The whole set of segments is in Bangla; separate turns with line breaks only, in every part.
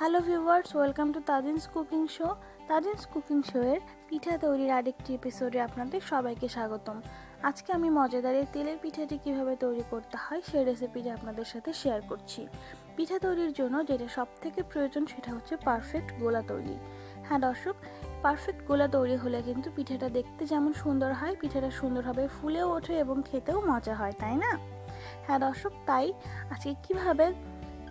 Hello viewers welcome to Tadin's cooking show Tadin's cooking শোয়ের পিঠা তৈরির আরেকটি এপিসোডে আপনাদের সবাইকে স্বাগতম। আজকে আমি মজাদার এই তেলের পিঠাটি কীভাবে তৈরি করতে হয় সেই রেসিপিটি আপনাদের সাথে শেয়ার করছি। পিঠা তৈরির জন্য যেটা সব থেকে প্রয়োজন সেটা হচ্ছে পারফেক্ট গোলা তৈরি। হ্যাঁ দর্শক পারফেক্ট গোলা তৈরি হলে কিন্তু পিঠাটা দেখতে যেমন সুন্দর হয়, পিঠাটা সুন্দরভাবে ফুলেও ওঠে এবং খেতেও মজা হয়, তাই না? হ্যাঁ দর্শক, তাই আজকে কীভাবে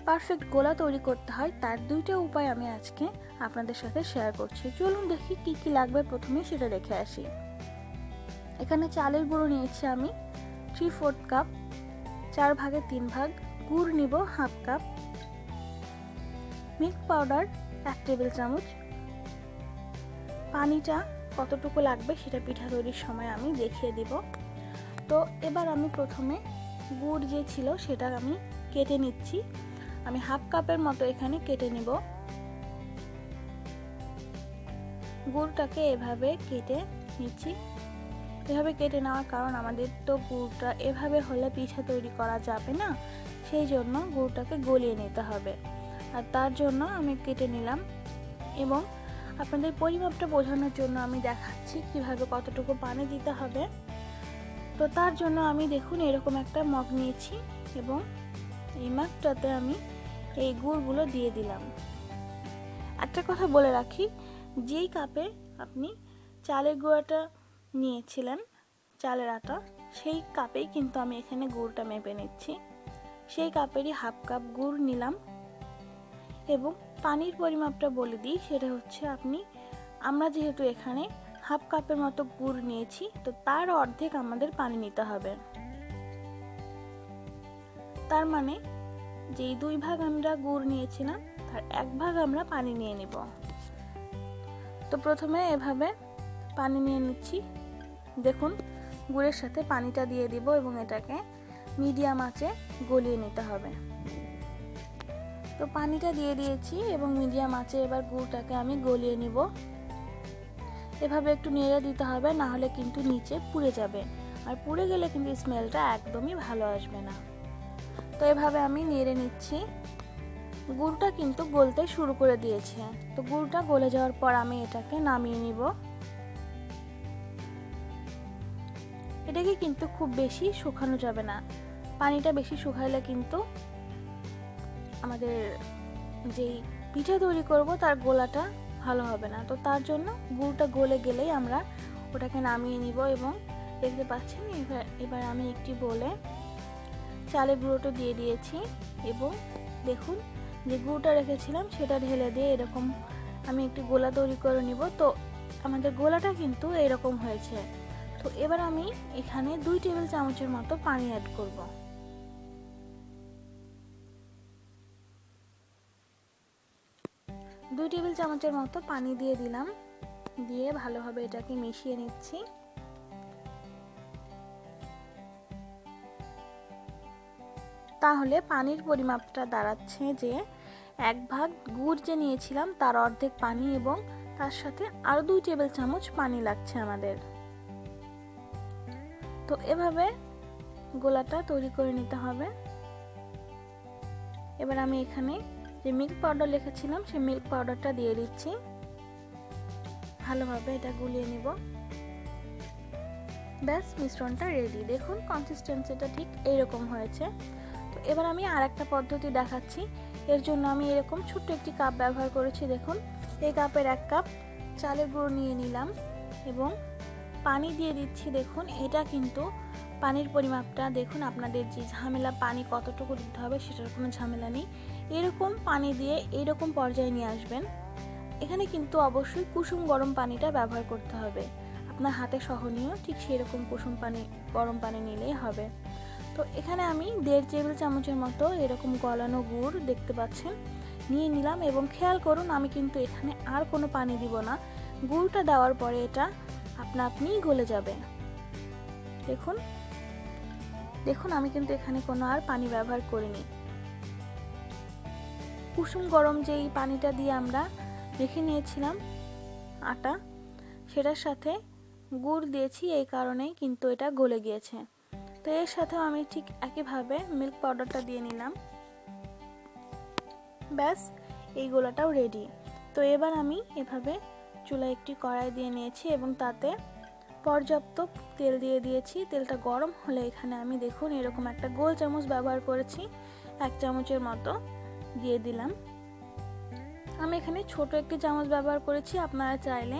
পারফেক্ট গোলা তৈরি করতে হয়, তার দুইটা উপায় আমি আজকে আপনাদের সাথে শেয়ার করছি। চলুন দেখি কি কি লাগবে প্রথমে, সেটা দেখে আসি। এখানে চালের গুঁড়ো নিয়েছি আমি থ্রি ফোর্থ কাপ চার ভাগে তিন ভাগ, গুড় নিব হাফ কাপ মিল্ক পাউডার এক টেবিল চামচ। পানিটা কতটুকু লাগবে সেটা পিঠা তৈরির সময় আমি দেখিয়ে দিব। তো এবার আমি প্রথমে গুড় যে ছিল সেটা আমি কেটে নিচ্ছি। আমি হাফ কাপের মতো এখানে কেটে নিব। গুড়টাকে এভাবে কেটে নিচ্ছি। এভাবে কেটে নেওয়ার কারণ আমাদের তো গুড়টা এভাবে হলে পিঠা তৈরি করা যাবে না, সেই জন্য গুড়টাকে গলিয়ে নিতে হবে। আর তার জন্য আমি কেটে নিলাম এবং আপনাদের পরিমাপটা বোঝানোর জন্য আমি দেখাচ্ছি কীভাবে কতটুকু পানি দিতে হবে। তো তার জন্য আমি দেখুন এরকম একটা মগ নিয়েছি এবং এই মাগটাতে আমি এই গুড়গুলো দিয়ে দিলাম। একটা কথা বলে রাখি, যেই কাপে আপনি চালের গুঁড়াটা নিয়েছিলেন, চালের আটা, সেই কাপেই কিন্তু আমি এখানে গুড়টা মেপে নিচ্ছি। সেই কাপেরই হাফ কাপ গুড় নিলাম এবং পানির পরিমাপটা বলে দিই, সেটা হচ্ছে আপনি, আমরা যেহেতু এখানে হাফ কাপের মতো গুড় নিয়েছি, তো তার অর্ধেক আমাদের পানি নিতে হবে। তার মানে যেই দুই ভাগ আমরা গুড় নিয়েছিলাম, তার এক ভাগ আমরা পানি নিয়ে নিব। তো প্রথমে এভাবে পানি নিয়ে নিচ্ছি। দেখুন, গুড়ের সাথে পানিটা দিয়ে দিব এবং এটাকে মিডিয়াম আঁচে গলিয়ে নিতে হবে। তো পানিটা দিয়ে দিয়েছি এবং মিডিয়াম আঁচে এবার গুড়টাকে আমি গলিয়ে নিব। এভাবে একটু নেড়ে দিতে হবে, না হলে কিন্তু নিচে পুড়ে যাবে। আর পুড়ে গেলে কিন্তু স্মেলটা একদমই ভালো আসবে না। তো এভাবে আমি নেড়ে নিচ্ছি। গুড়টা কিন্তু গলতে শুরু করে দিয়েছে। তো গুড়টা গলে যাওয়ার পর আমি এটাকে নামিয়ে নিব। এটাকে কিন্তু খুব বেশি শুকানো যাবে না। পানিটা বেশি শুকাইলে কিন্তু আমাদের যেই পিঠা তৈরি করব তার গোলাটা ভালো হবে না। তো তার জন্য গুড়টা গলে গেলেই আমরা ওটাকে নামিয়ে নিব এবং দেখতে পাচ্ছেন এবার এবার আমি একটি বলে চালের গুঁড়োটা দিয়ে দিয়েছি এবং দেখুন যে গুঁড়োটা রেখেছিলাম সেটা ঢেলে দিয়ে এরকম আমি একটি গোলা তৈরি করে নিব। তো আমাদের গোলাটা কিন্তু এরকম হয়েছে। তো এবার আমি এখানে দুই টেবিল চামচের মতো পানি অ্যাড করব। দুই টেবিল চামচের মতো পানি দিয়ে দিলাম। দিয়ে ভালোভাবে এটাকে মিশিয়ে নিচ্ছি। তাহলে পানির পরিমাপটা দাঁড়াচ্ছে যে এক ভাগ গুড় যে নিয়েছিলাম তার অর্ধেক পানি এবং তার সাথে আরও দুই টেবিল চামচ পানি লাগছে আমাদের। তো এভাবে গোলাটা তৈরি করে নিতে হবে। এবার আমি এখানে যে মিল্ক পাউডার লিখেছিলাম, সেই মিল্ক পাউডারটা দিয়ে দিচ্ছি। ভালোভাবে এটা গুলিয়ে নিব। ব্যাস, মিশ্রণটা রেডি দেখুন কনসিস্টেন্সিটা ঠিক এইরকম হয়েছে। তো এবার আমি আর একটা পদ্ধতি দেখাচ্ছি। এর জন্য আমি এরকম ছোট্ট একটি কাপ ব্যবহার করেছি, দেখুন। এই কাপের এক কাপ চালের গুঁড়ো নিয়ে নিলাম এবং পানি দিয়ে দিচ্ছি, দেখুন। এটা কিন্তু পানির পরিমাপটা, দেখুন আপনাদের যে ঝামেলা, পানি কতটুকু দিতে হবে সেটার কোনো ঝামেলা নেই। এরকম পানি দিয়ে এইরকম পর্যায়ে নিয়ে আসবেন। এখানে কিন্তু অবশ্যই কুসুম গরম পানিটা ব্যবহার করতে হবে। আপনার হাতে সহনীয় ঠিক সেরকম কুসুম পানি, গরম পানি নিলেই হবে। তো এখানে আমি দেড় টেবিল চামচের মতো এরকম গলানো গুড় দেখতে পাচ্ছেন। নিয়ে নিলাম এবং খেয়াল করুন আমি কিন্তু এখানে আর কোনো পানি দিব না। গুড়টা দেওয়ার পরে এটা আপনা আপনিই গলে যাবে দেখুন। দেখুন আমি কিন্তু এখানে কোনো আর পানি ব্যবহার করিনি। কুসুম গরম যেই পানিটা দিয়ে আমরা রেখে নিয়েছিলাম আটা, সেটার সাথে গুড় দিয়েছি, এই কারণেই কিন্তু এটা গলে গিয়েছে। তো এর সাথেও আমি ঠিক একইভাবে মিল্ক পাউডারটা দিয়ে নিলাম। ব্যাস, এই গোলাটাও রেডি তো এবার আমি এভাবে চুলায় একটি কড়াই দিয়ে নিয়েছি এবং তাতে পর্যাপ্ত তেল দিয়ে দিয়েছি। তেলটা গরম হলে এখানে আমি দেখুন এরকম একটা গোল চামচ ব্যবহার করেছি, এক চামচের মতো দিয়ে দিলাম। আমি এখানে ছোট একটি চামচ ব্যবহার করেছি, আপনারা চাইলে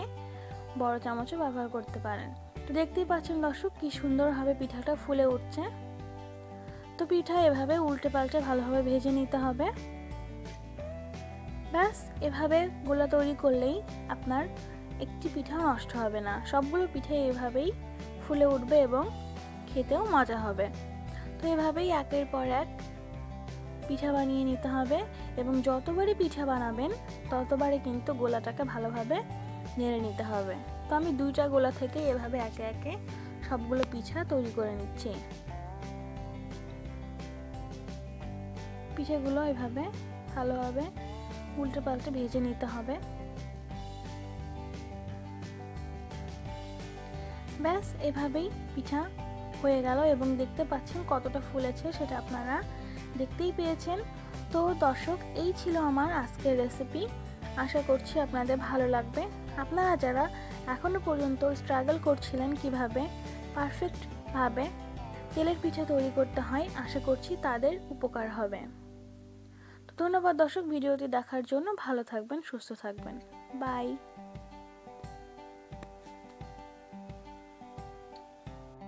বড় চামচও ব্যবহার করতে পারেন। তো দেখতেই পাচ্ছেন দর্শক, কি সুন্দরভাবে পিঠাটা ফুলে উঠছে। তো পিঠা এভাবে উল্টে পাল্টে ভালোভাবে ভেজে নিতে হবে। ব্যাস, এভাবে গোলা তৈরি করলেই আপনার একটি পিঠা নষ্ট হবে না। সবগুলো পিঠে এভাবেই ফুলে উঠবে এবং খেতেও মজা হবে। তো এভাবেই একের পর এক পিঠা বানিয়ে নিতে হবে এবং যতবারই পিঠা বানাবেন, ততবারই কিন্তু গোলাটাকে ভালোভাবে নেড়ে নিতে হবে। তো আমি দুইটা গোলা থেকে এভাবে একে একে সবগুলো পিঠা তৈরি করে নিচ্ছি। পিঠেগুলো এভাবে ভালোভাবে উল্টে পাল্টে ভেজে নিতে হবে। ব্যাস, এভাবেই পিঠা হয়ে গেল এবং দেখতে পাচ্ছেন কতটা ফুলেছে সেটা আপনারা দেখতেই পেয়েছেন। তো দর্শক, এই ছিল আমার আজকের রেসিপি আশা করছি আপনাদের ভালো লাগবে। আপনারা যারা এখনও পর্যন্ত স্ট্রাগল করছিলেন কীভাবে পারফেক্টভাবে তেলের পিঠা তৈরি করতে হয়, আশা করছি তাদের উপকার হবে। তো ধন্যবাদ দর্শক, ভিডিওটি দেখার জন্য ভালো থাকবেন, সুস্থ থাকবেন। বাই